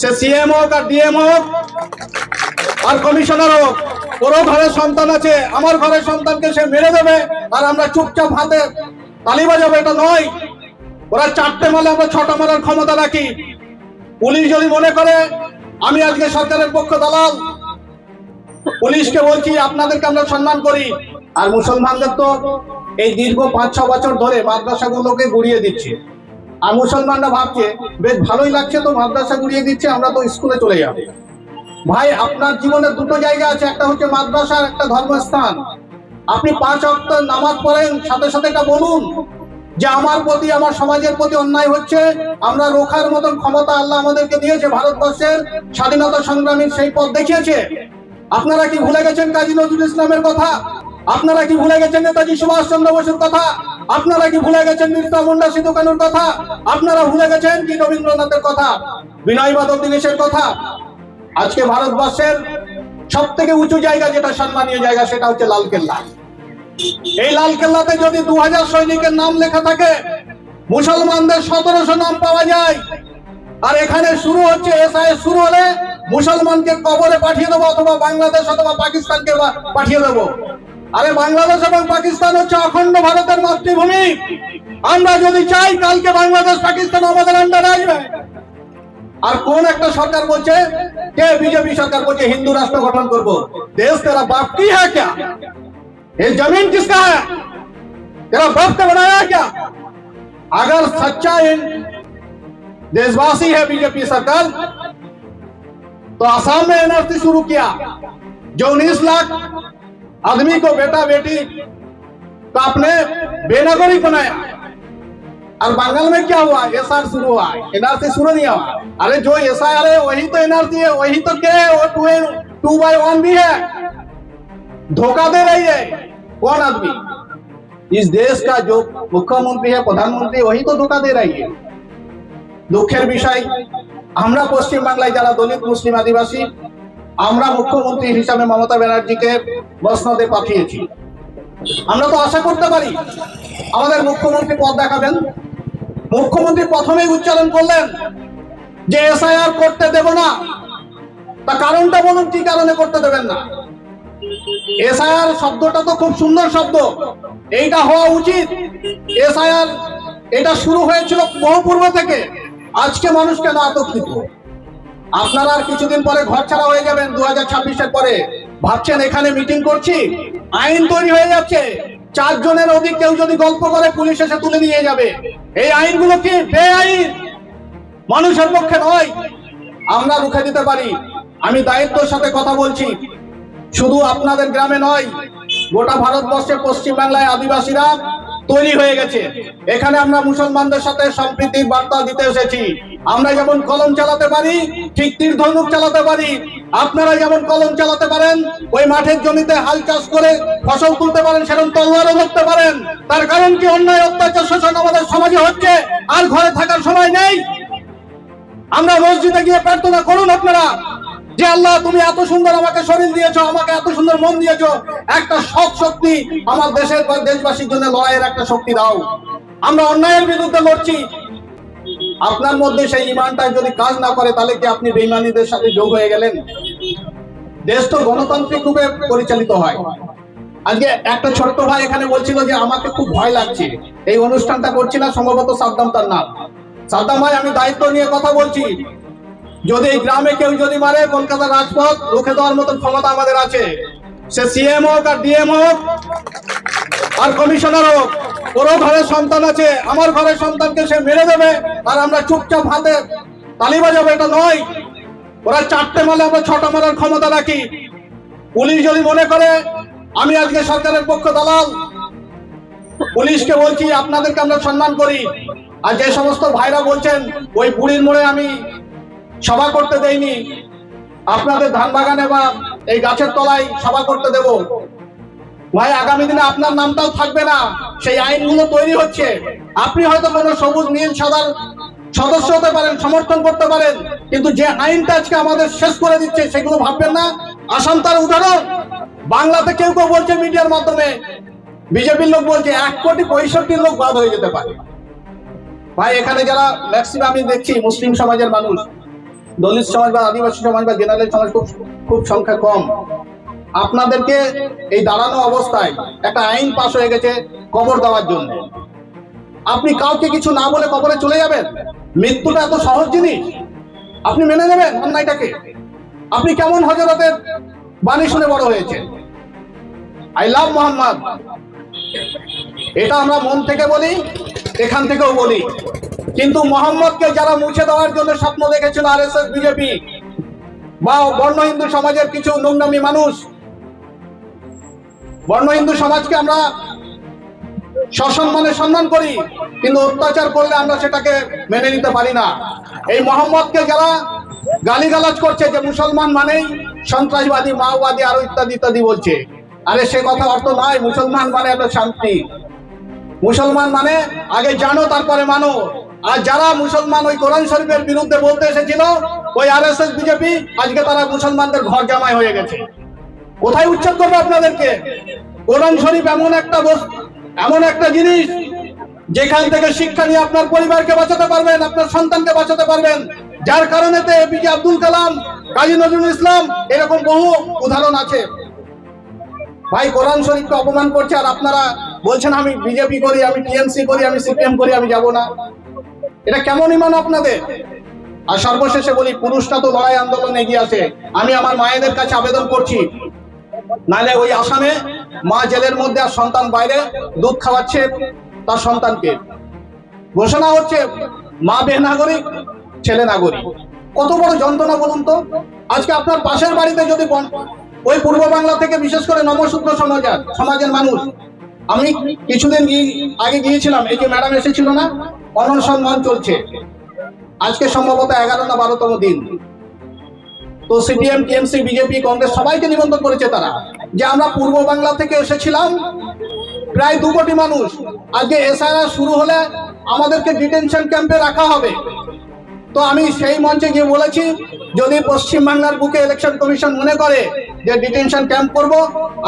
সে CM হোক আর DM হোক, আর commissioner হোক, ওরও ঘরের সন্তান আছে, আমার ঘরের সন্তানকে সে মেরে দেবে, আর আমরা চুপচাপ হাতে তালি বাজাবো, এটা নয়। ওরা চারটে মালে আমরা ছটা মারার ক্ষমতা রাখি। পুলিশ যদি মনে করে, আমি আজকে সরকারের পক্ষ দালাল, পুলিশকে বলছি, আপনাদেরকে আমরা সম্মান করি। আর মুসলমানদের তো এই দীর্ঘ পাঁচ ছ বছর ধরে মাদ্রাসাগুলোকে গুড়িয়ে দিচ্ছে। আর মুসলমানরা ভাবছে, বেশ ভালোই লাগছে তো মাদ্রাসা গুড়িয়ে দিচ্ছে, আমরা তো স্কুলে চলে যাব। ভাই, আপনার জীবনে দুটো জায়গা আছে, একটা হচ্ছে মাদ্রাসা আর একটা ধর্মস্থান। আপনি পাঁচ অক্ট নামাজ পড়েন, সাথে সাথে এটা বলুন যে আমার প্রতি, আমার সমাজের প্রতি অন্যায় হচ্ছে, আমরা রোখার মতন ক্ষমতা আল্লাহ আমাদেরকে দিয়েছে, ভারতবর্ষের স্বাধীনতা সংগ্রামীর সেই পথ দেখিয়েছে। আপনারা কি ভুলে গেছেন কাজী নজরুল ইসলামের কথা? আপনারা কি ভুলে গেছেন নেতাজি সুভাষ চন্দ্র বসুর কথা? আপনারা কি ভুলে গেছেন মির্জা মুন্ডা সিধু কানুর কথা? আপনারা ভুলে গেছেন কি রবীন্দ্রনাথের কথা? বিনয় বাদল দীনেশের কথা? আজকে ভারতবর্ষের সব থেকে উঁচু জায়গা যেটা সম্মানীয় জায়গা, সেটা হচ্ছে লালকেল্লা। এই লালকেল্লাতে যদি দু হাজার সৈনিকের নাম লেখা থাকে, মুসলমানদের সতেরোশো নাম পাওয়া যায়। আর এখানে শুরু হচ্ছে এসআইএস শুরু হলে মুসলমানকে কবরে পাঠিয়ে দেবো অথবা বাংলাদেশ অথবা পাকিস্তানকে পাঠিয়ে দেবো। আরে বাংলাদেশ এবং পাকিস্তান হচ্ছে অখণ্ড ভারতের মাতৃভূমি আমরা যদি চাই কালকে বাংলাদেশ পাকিস্তান আমাদের আন্ডারে আসবে আর কোন একটা সরকার বলছে কে বিজেপি সরকার বলছে হিন্দু রাষ্ট্র গঠন করব দেশ तेरा बाप की है क्या ये जमीन किसका है तेरा बाप ने बनाया है क्या अगर सच्चा इन देशवासी है बीजेपी सरकार तो आसाम में एनआरसी शुरू किया जो उन्नीस लाख आदमी को बेटा बेटी तो आपने बेनागरिक बनाया और बंगाल में क्या हुआ एस आर शुरू हुआ एनआरसी शुरू नहीं हुआ अरे जो एस आई आर है वही तो एनआरसी है वही तो क्या है वो टू टू बाई वन भी है धोखा दे रही है कौन आदमी इस देश का जो मुख्यमंत्री है प्रधानमंत्री वही तो धोखा दे रही है দুঃখের বিষয় আমরা পশ্চিম বাংলায় যারা দলিত মুসলিম আদিবাসী আমরা মুখ্যমন্ত্রী হিসাবে মমতা ব্যানার্জিকে বসনদে পাঠিয়েছি। আমরা তো আশা করতে পারি আমাদের মুখ্যমন্ত্রী পদ দেখাবেন। মুখ্যমন্ত্রী প্রথমেই উচ্চারণ করলেন যে এসআইআর করতে দেব না। তা কারণটা বলুন, কি কারণে করতে দেবেন না? এসআইআর শব্দটা তো খুব সুন্দর শব্দ। এইটা হওয়া উচিত। এসআইআর এটা শুরু হয়েছিল বহু পূর্ব থেকে। আজকে মানুষ কেন আতঙ্কিত? আপনারা আর কিছুদিন পরে ঘর ছাড়া হয়ে যাবেন দু হাজার ছাব্বিশের পরে। ভাবছেন এখানে মিটিং করছি? আইন তৈরি হয়ে যাচ্ছে। চারজনের অধিক কেউ যদি গল্প করে, পুলিশ এসে তুলে নিয়ে যাবে। এই আইনগুলো কি বেআইন? মানুষের পক্ষে নয়। আমরা রুখে দিতে পারি। আমি দায়িত্বের সাথে কথা বলছি। শুধু আপনাদের গ্রামে নয়, গোটা ভারতবর্ষে পশ্চিম বাংলায় আদিবাসীরা তৈরি হয়ে গেছে। এখানে আমরা মুসলমানদের সাথে সম্প্রীতির বার্তা দিতে এসেছি। আমরা যেমন কলম চালাতে পারি, ঠিক তীর ধনুক চালাতে পারি আপনারা যেমন কলম চালাতে পারেন, ওই মাঠের জমিতে হাল চাষ করে ফসল তুলতে পারেন, সেরকম তলোয়ারও ধরতে পারেন। তার কারণ কি? অন্যায় অত্যাচার শোষণ আমাদের সমাজে হচ্ছে, আর ঘরে থাকার সময় নেই। আমরা মসজিদে গিয়ে প্রার্থনা করুন আপনারা, যে আল্লাহ, তুমি এত সুন্দর আমাকে শরীর দিয়েছ, আমাকে এত সুন্দর মন দিয়েছ, একটা সৎ শক্তি আমার দেশের দেশবাসীর জন্য লড়াইয়ের একটা শক্তি দাও। আমরা অন্যায়ের বিরুদ্ধে লড়ছি। আপনার মধ্যে সেই ইমানটা যদি কাজ না করে, তাহলে কি আপনি বেইমানিদের সাথে যোগ হয়ে গেলেন? দেশ তো গণতান্ত্রিক রূপে পরিচালিত হয়। আজকে একটা ছোট্ট ভাই এখানে বলছিল যে আমাকে খুব ভয় লাগছে। এই অনুষ্ঠানটা করছি না, সম্ভবত সাদ্দাম তার নাম। সাদ্দাম ভাই, আমি দায়িত্ব নিয়ে কথা বলছি। যদি এই গ্রামে কেউ যদি মারে, কলকাতা রাজপথ রুখে দেওয়ার মতন ক্ষমতা আমাদের আছে। সে সিএম হোক আর ডিএম হোক, আর কমিশনার হোক, ওরও ঘরের সন্তান আছে, আমার ঘরের সন্তানকে সে মেরে দেবে, আর আমরা চুপচাপ হাতে তালি বাজাবো, এটা নয়। ওরা চারটে মালে আমরা ছটা মারার ক্ষমতা রাখি। পুলিশ যদি মনে করে, আমি আজকে সরকারের পক্ষ দালাল, পুলিশকে বলছি, আপনাদেরকে আমরা সম্মান করি। আর যে সমস্ত ভাইরা বলছেন, ওই বুড়ির মোড়ে আমি সভা করতে দেইনি। আপনাদের ধান বাগানে বা এই গাছের তলায় সভা করতে দেব। ভাই, আগামী দিনে আপনার নামটাও থাকবে না। সেই আইনগুলো তৈরি হচ্ছে। আপনি হয়তো কোনো সবুজ, নীল, সাদার সদস্য হতে পারেন, সমর্থন করতে পারেন, কিন্তু যে আইনটা আজকে আমাদের শেষ করে দিচ্ছে সেগুলো ভাববেন না। আসাম তার উদাহরণ। বাংলাতে কেউ কেউ বলছে মিডিয়ার মাধ্যমে, বিজেপির লোক বলছে এক কোটি পঁয়ষট্টি লোক বাদ হয়ে যেতে পারে। ভাই, এখানে যারা ম্যাক্সিমাম আমি দেখছি মুসলিম সমাজের মানুষ, দলিত সমাজ বা আদিবাসী সমাজ বা জেনারেল সমাজ খুব খুব সংখ্যা কম। আপনাদেরকে এই দাঁড়ানো অবস্থায় একটা আইন পাশ হয়ে গেছে কবর দেওয়ার জন্য। আপনি কাউকে কিছু না বলে কবরে চলে যাবেন? মৃত্যুটা এত সহজ জিনিস? আপনি মেনে নেবেন অন্যায়টাকে? আপনি কেমন হজরতের বাণী শুনে বড় হয়েছে আই লাভ মোহাম্মদ এটা আমরা মন থেকে বলি, এখান থেকেও বলি। কিন্তু মোহাম্মদকে যারা মুছে দেওয়ার জন্য স্বপ্ন দেখেছিল আর এস এস বিজেপি বা বর্ণ হিন্দু সমাজের কিছু নোংনামি মানুষ, বর্ণ হিন্দু সমাজকে আমরা সসম্মানে সম্মান করি, কিন্তু অত্যাচার করলে আমরা সেটাকে মেনে নিতে পারি না। এই মোহাম্মদকে যারা গালিগালাজ করছে যে মুসলমান মানেই সন্ত্রাসবাদী, মাওবাদী, আরও ইত্যাদি ইত্যাদি বলছে। আরে সে কথা অর্থ নয় মুসলমান মানে একটা শান্তি। মুসলমান মানে আগে জানো, তারপরে মানো। আর যারা মুসলমান ওই কোরআন শরীফের বিরুদ্ধে বলতে এসেছিল, ওই আর এস এস বিজেপি, আজকে তারা মুসলমানদের ঘর জামাই হয়ে গেছে। কোথায় উচ্ছেদ করবে আপনাদেরকে? কোরআন শরীফ এমন একটা বস্তু এমন একটা জিনিস যেখান থেকে শিক্ষা নিয়ে আপনার পরিবারকে বাঁচাতে পারবেন, আপনার সন্তানকে বাঁচাতে পারবেন। যার কারণে এপিজে আব্দুল কালাম, কাজী নজরুল ইসলাম, এরকম বহু উদাহরণ আছে। ভাই, কোরআন শরীফকে অপমান করছে আর আপনারা বলছেন, আমি বিজেপি করি, আমি টিএমসি করি, আমি সিপিএম করি, আমি যাব না। এটা কেমন ইমান আপনাদের? আর সর্বশেষে বলি, পুরুষরা তো লড়াই আন্দোলন এগিয়ে আসে আমি আমার মায়েদের কাছে আবেদন করছি। নাহলে ওই আসামে মা জেলের মধ্যে আর সন্তান বাইরে দুধ খাওয়াচ্ছে তার সন্তানকে। ঘোষণা হচ্ছে মা বেনাগরিক ছেলে নাগরিক। কত বড় যন্ত্রণা বলুন তো? আজকে আপনার পাশের বাড়িতে যদি ওই পূর্ব বাংলা থেকে বিশেষ করে নমশূদ্র সমাজের সমাজের মানুষ, আমি কিছুদিন আগে গিয়েছিলাম, এই যে ম্যাডাম এসেছিল না অনশন মন চলছে। আজকে সম্ভবত এগারো না বারোতম দিন। তো সিপিএম, টিএমসি, বিজেপি, কংগ্রেস সবাইকে নিমন্ত্রণ করেছে তারা। যে আমরা পূর্ব বাংলা থেকে এসেছিলাম, প্রায় দু কোটি মানুষ। আজকে এসআইআর শুরু হলে আমাদেরকে ডিটেনশন ক্যাম্পে রাখা হবে। তো আমি সেই মঞ্চে গিয়ে বলেছি, যদি পশ্চিম বাংলার বুকে ইলেকশন কমিশন মনে করে যে ডিটেনশন ক্যাম্প করব,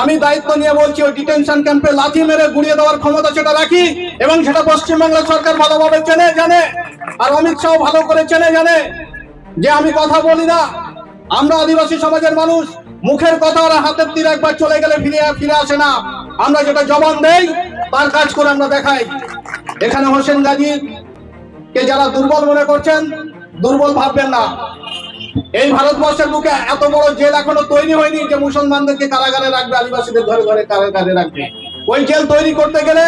আমি দায়িত্ব নিয়ে বলছি, ওই ডিটেনশন ক্যাম্পে লাথি মেরে গুড়িয়ে দেওয়ার ক্ষমতা সেটা রাখি এবং সেটা পশ্চিম বাংলার সরকার ভালোভাবে চেনে, জানে। আর অমিত শাহ ভালো করে চেনে, জানে। যে আমি কথা বলি না, আমরা আদিবাসী সমাজের মানুষ মুখের কথা ওরা হাতের তীর একবার চলে গেলে ফিরে ফিরে আসে না। আমরা যেটা জবান দেই, তার কাজ করে আমরা দেখাই। এখানে হোসেন গাজী কে যারা দুর্বল মনে করছেন, দুর্বল ভাববেন না। এই ভারতবর্ষের বুকে এত বড় জেল এখনও তৈরি হয়নি যে মুসলমানদেরকে কারাগারে রাখবে, আদিবাসীদের ঘরে ঘরে কারাগারে রাখবে। ওই জেল তৈরি করতে গেলে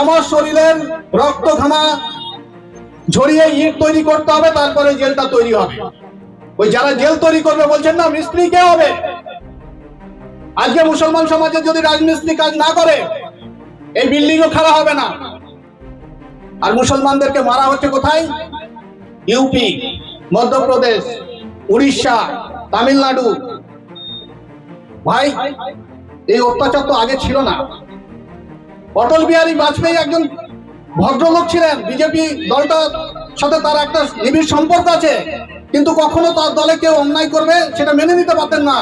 আমার শরীরের রক্ত ঘামা ঝরিয়ে ইট তৈরি করতে হবে, তারপরে জেলটা তৈরি হবে। ওই যারা জেল তৈরি করবে বলছেন না, মিস্ত্রি কে হবে? আজকে মুসলমান সমাজে যদি রাজমিস্ত্রি কাজ না করে, এই বিল্ডিংও খাড়া হবে না। আর মুসলমানদেরকে মারা হচ্ছে কোথায়? ইউপি, মধ্যপ্রদেশ, উড়িষ্যা, তামিলনাড়ু। ভাই, এই অত্যাচার তো আগে ছিল না। অটল বিহারী বাজপেয়ী একজন ভদ্রলোক ছিলেন। বিজেপি দলটার সাথে তার একটা নিবিড় সম্পর্ক আছে। কিন্তু কখনো তার দলে কেউ অন্যায় করবে, সেটা মেনে নিতে পারতেন না।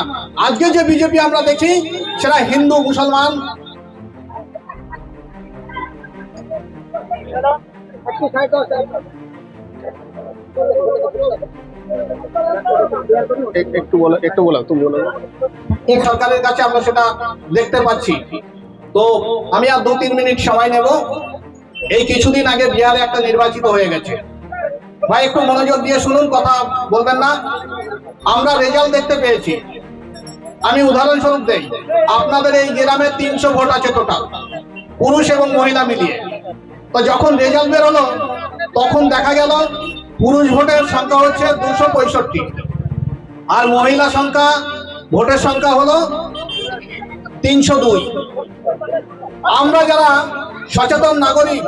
আজকে যে বিজেপি আমরা দেখি সেটা হিন্দু মুসলমান। একটু বলো একটু বলো তুমি বলো। এই সরকারের কাছে আমরা সেটা দেখতে পাচ্ছি। তো আমি আর দু তিন মিনিট সময় নেব। এই কিছুদিন আগে বিহারে একটা নির্বাচিত হয়ে গেছে। ভাই একটু মনোযোগ দিয়ে শুনুন কথা বলবেন না। আমরা রেজাল্ট দেখতে পেয়েছি। আমি উদাহরণস্বরূপ দেই, আপনাদের এই গ্রামে তিনশো ভোট আছে টোটাল পুরুষ এবং মহিলা মিলিয়ে। তো যখন রেজাল্ট বেরোলো, তখন দেখা গেল পুরুষ ভোটের সংখ্যা হচ্ছে দুশো পঁয়ষট্টি। আর মহিলা সংখ্যা, ভোটের সংখ্যা হলো তিনশো দুই। আমরা যারা সচেতন নাগরিক,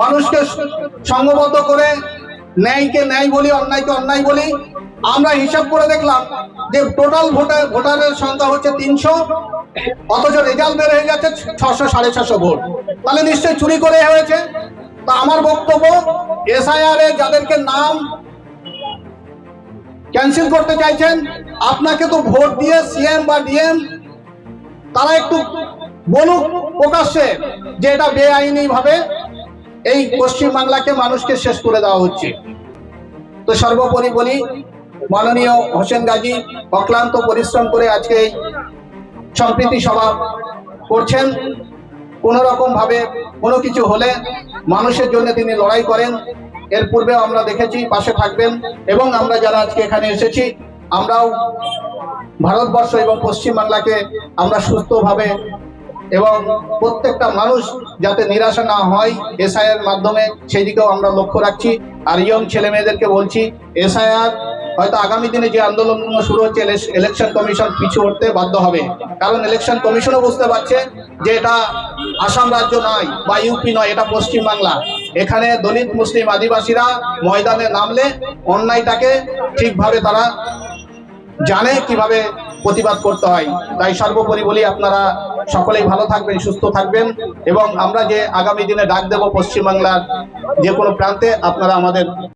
মানুষকে সংঘবদ্ধ করে ন্যায়কে ন্যায় বলি, অন্যায়কে অন্যায় বলি আমরা হিসাব করে দেখলাম যে টোটাল ভোটার ভোটারের সংখ্যা হচ্ছে তিনশো, অথচ রেজাল্ট বের হয়ে যাচ্ছে ছশো সাড়ে ছশো ভোট। তাহলে নিশ্চয়ই চুরি করে হয়েছে। তা আমার বক্তব্য এসআইআর এ যাদেরকে নাম ক্যান্সেল করতে চাইছেন, আপনাকে তো ভোট দিয়ে সিএম বা ডিএম তারা একটু বলুক প্রকাশ্যে যে এটা বেআইনি ভাবে এই পশ্চিম বাংলাকে মানুষকে শেষ করে দেওয়া হচ্ছে। তো সর্বোপরি বলি মাননীয় হোসেন গাজী অক্লান্ত পরিশ্রম করে আজকে এই সম্প্রীতি সভা করছেন। কোন রকম ভাবে কোনো কিছু হলে মানুষের জন্য তিনি লড়াই করেন। এর পূর্বে আমরা দেখেছি, পাশে থাকবেন এবং আমরা যারা আজকে এখানে এসেছি, আমরাও ভারতবর্ষ এবং পশ্চিমবাংলাকে আমরা সুস্থভাবে এবং প্রত্যেকটা মানুষ যাতে নিরাশা না হয় এসআইআর মাধ্যমে সেই দিকেও আমরা লক্ষ্য রাখছি। আর ইয়ং ছেলে মেয়েদেরকে বলছি, এসআইআর হয়তো আগামী দিনে যে আন্দোলন শুরু হচ্ছে ইলেকশন কমিশন পিছু উঠতে বাধ্য হবে। কারণ ইলেকশন কমিশনও বুঝতে পারছে যে এটা আসাম রাজ্য নয় বা ইউপি নয়, এটা পশ্চিমবাংলা এখানে দলিত মুসলিম আদিবাসীরা ময়দানে নামলে অন্যায়টাকে ঠিকভাবে তারা জানে কীভাবে প্রতিবাদ করতে হয়। তাই সর্বোপরি বলি আপনারা সকলেই ভালো থাকবেন, সুস্থ থাকবেন এবং আমরা যে আগামী দিনে ডাক দেব পশ্চিমবাংলার যে কোনো প্রান্তে আপনারা আমাদের